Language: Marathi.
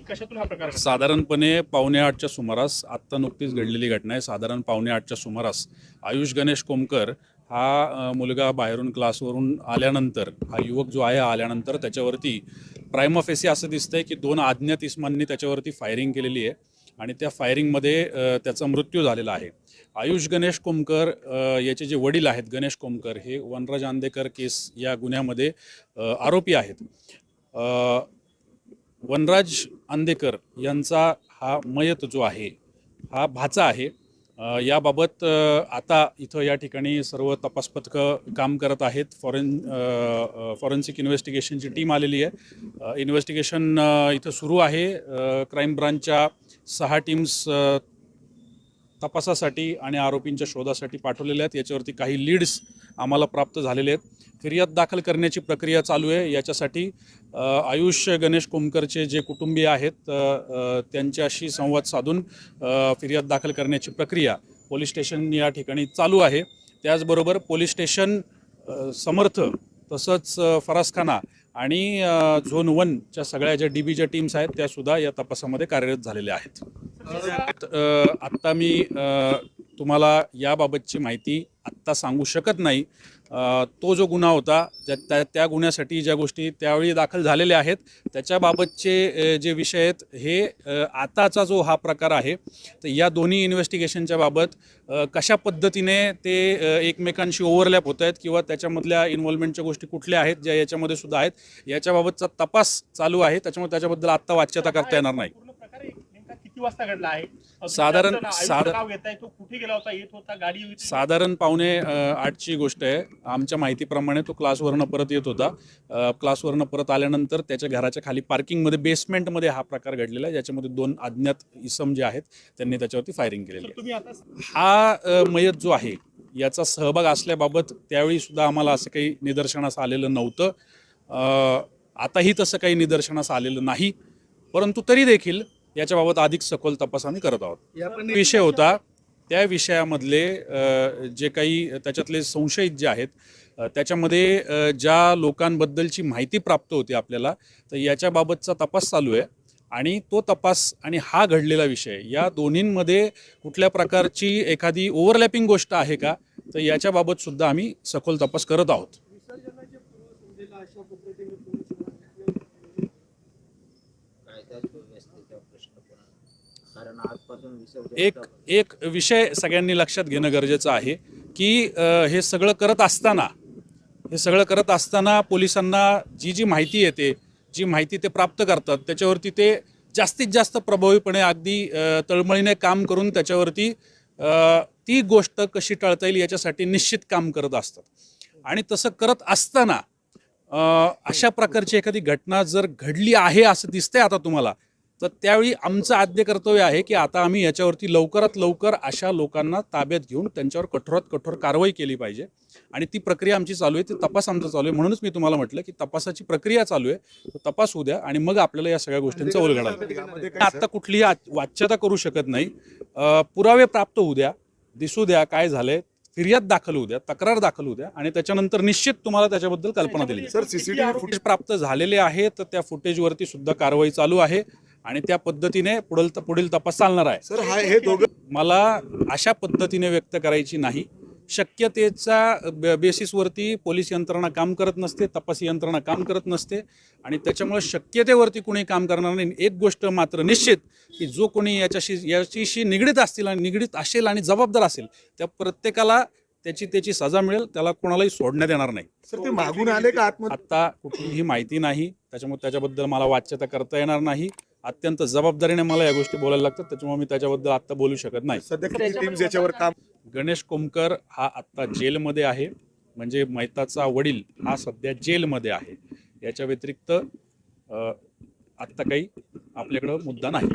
हा प्रकार घडला? साधारणपणे पावणे आठच्या सुमारास आत्ता नुकतीच घडलेली घटना आहे. साधारण पावणे आठच्या सुमारास आयुष गणेश कोमकर हा अ, मुलगा बाहेरून क्लासवरून आल्यानंतर हा युवक जो आहे आल्यानंतर त्याच्यावरती प्रायमोफेसी असं दिसतंय की दोन अज्ञात इस्मांनी त्याच्यावरती फायरिंग केलेली आहे आणि त्या फायरिंगमध्ये अ, त्याचा मृत्यू झालेला आहे. आयुष गणेश कोमकर अ, याचे जे वडील आहेत गणेश कोमकर हे वनराज आंदेकर केस या गुन्ह्यामध्ये अ, आरोपी आहेत. अ, वनराज आंदेकर यांचा हा मयत जो आहे हा भाचा आहे. याबाबत आता इथं या ठिकाणी सर्व तपास पथकं काम करत आहेत. फॉरेन फॉरेन्सिक इन्व्हेस्टिगेशनची टीम आलेली आहे. इन्व्हेस्टिगेशन इथं सुरू आहे. क्राईम ब्रांचच्या सहा टीम्स तपासासाठी आणि आरोपींच्या शोधासाठी पाठवलेल्या आहेत. याच्यावरती काही लीड्स आम्हाला प्राप्त झालेले आहेत. फिर्याद दाखल करण्याची प्रक्रिया चालू आहे. याच्यासाठी आयुष गणेश कोमकरचे जे कुटुंबीय आहेत त्यांच्याशी संवाद साधून फिर्याद दाखल करण्याची प्रक्रिया पोलीस स्टेशन या ठिकाणी चालू आहे. त्याचबरोबर पोलीस स्टेशन समर्थ तसंच फरासखाना आणि झोन वनच्या सगळ्या ज्या डी बीच्या टीम्स आहेत त्यासुद्धा या तपासामध्ये कार्यरत झालेल्या आहेत. आत्ता मी तुम्हाला याबाबतची माहिती आत्ता सांगू शकत नाही. तो जो गुन्हा होता ज्या त्या त्या गुन्ह्यासाठी ज्या गोष्टी त्यावेळी दाखल झालेल्या आहेत त्याच्याबाबतचे जे विषय आहेत हे आताचा जो हा प्रकार आहे तर या दोन्ही इन्व्हेस्टिगेशनच्या बाबत कशा पद्धतीने ते एकमेकांशी ओव्हरलॅप होत आहेत किंवा त्याच्यामधल्या इन्व्हॉल्वमेंटच्या गोष्टी कुठल्या आहेत ज्या याच्यामध्ये सुद्धा आहेत याच्याबाबतचा तपास चालू आहे. त्याच्यामुळे त्याच्याबद्दल आत्ता वाच्यता करता येणार नाही पूर्ण प्रकार एक- नेमका किती वाजता घडला आहे? साधारण- साधारण- तो कुठे गेला होता येत होता गाडी साधारण पावणे आठची गोष्ट आहे. आमच्या माहितीप्रमाणे तो क्लासवरनं परत येत होता. क्लासवरनं परत आल्यानंतर त्याच्या घराच्या खाली पार्किंगमध्ये बेसमेंटमध्ये हा प्रकार घडलेला आहे. ज्याच्यामध्ये दोन अज्ञात इसम जे आहेत त्यांनी त्याच्यावरती फायरिंग केलेली हा मयत जो आहे याचा सहभाग असल्याबाबत त्यावेळी सुद्धा आम्हाला असं काही निदर्शनास आलेलं नव्हतं. आताही तसं काही निदर्शनास आलेलं नाही. परंतु तरी देखील याच्याबाबत अधिक सखोल तपास आम्ही करत आहोत. विषय होता त्या विषयामधले जे काही त्याच्यातले संशयित जे आहेत त्याच्यामध्ये ज्या लोकांबद्दलची माहिती प्राप्त होती आपल्याला तर याच्याबाबतचा तपास चालू आहे. आणि तो तपास आणि हा घडलेला विषय या दोन्हींमध्ये कुठल्या प्रकारची एखादी ओव्हरलॅपिंग गोष्ट आहे का तर याच्याबाबत सुद्धा आम्ही सखोल तपास करत आहोत. एक एक विषय सगळ्यांनी लक्षात घेणं गरजेचं आहे की हे सगळं करत असताना हे सगळं करत असताना पोलिसांना जी जी माहिती येते जी माहिती ते प्राप्त करतात त्याच्यावरती ते जास्तीत जास्त प्रभावीपणे अगदी तळमळीने काम करून त्याच्यावरती ती गोष्ट कशी टाळता येईल याच्यासाठी निश्चित काम करत असतात. आणि तसं करत असताना अशा प्रकारची एखादी घटना जर घडली आहे असं दिसतंय आता तुम्हाला तर त्यावेळी आमचं आद्य कर्तव्य आहे की आता आम्ही याच्यावरती लवकरात लवकर अशा लोकांना ताब्यात घेऊन त्यांच्यावर कठोरात कठोर कारवाई केली पाहिजे. आणि ती प्रक्रिया आमची चालू आहे ती तपास आमचा चालू आहे. म्हणूनच मी तुम्हाला म्हटलं की तपासाची प्रक्रिया चालू आहे तो तपास होऊ द्या आणि मग आपल्याला या सगळ्या गोष्टींचा उलगडा आता कुठलीही वाच्यता करू शकत नाही. पुरावे प्राप्त होऊ द्या दिसू द्या काय झालंय फिर्याद दाखल होऊ द्या तक्रार दाखल होऊ द्या आणि त्याच्यानंतर निश्चित तुम्हाला त्याच्याबद्दल कल्पना दिली सर, सर फुटेज प्राप्त झालेले आहे तर त्या फुटेजवरती सुद्धा कारवाई चालू आहे आणि त्या पद्धतीने पुढील पुढील तपास चालणार आहे. सर हा हे दोघं मला अशा पद्धतीने व्यक्त करायची नाही. शक्यतेचा ब- बेसिसवरती पोलीस यंत्रणा काम करत नसते तपासी यंत्रणा काम करत नसते आणि त्याच्यामुळे शक्यतेवरती कोणी काम करणार नाही. एक गोष्ट मात्र निश्चित की जो कोणी याच्याशी याच्याशी निगडीत असतील आणि निगडीत असेल आणि जबाबदार असेल त्या प्रत्येकाला त्याची त्याची सजा मिळेल त्याला कोणालाही सोडण्यात येणार नाही. सर ते मागून आले का आत्म आत्ता कुठलीही माहिती नाही. त्याच्यामुळे त्याच्याबद्दल मला वाच्यता करता येणार नाही. अत्यंत जबाबदारीने मला या गोष्टी बोलायला लागतात. त्याच्यामुळे मी त्याच्याबद्दल आत्ता बोलू शकत नाही. सध्या किती टीम्स याच्यावर काम गणेश कोमकर हा आत्ता जेलमध्ये आहे. म्हणजे मैताचा वडील हा सध्या जेलमध्ये आहे. याच्या व्यतिरिक्त आत्ता काही आपल्याकडं मुद्दा नाही.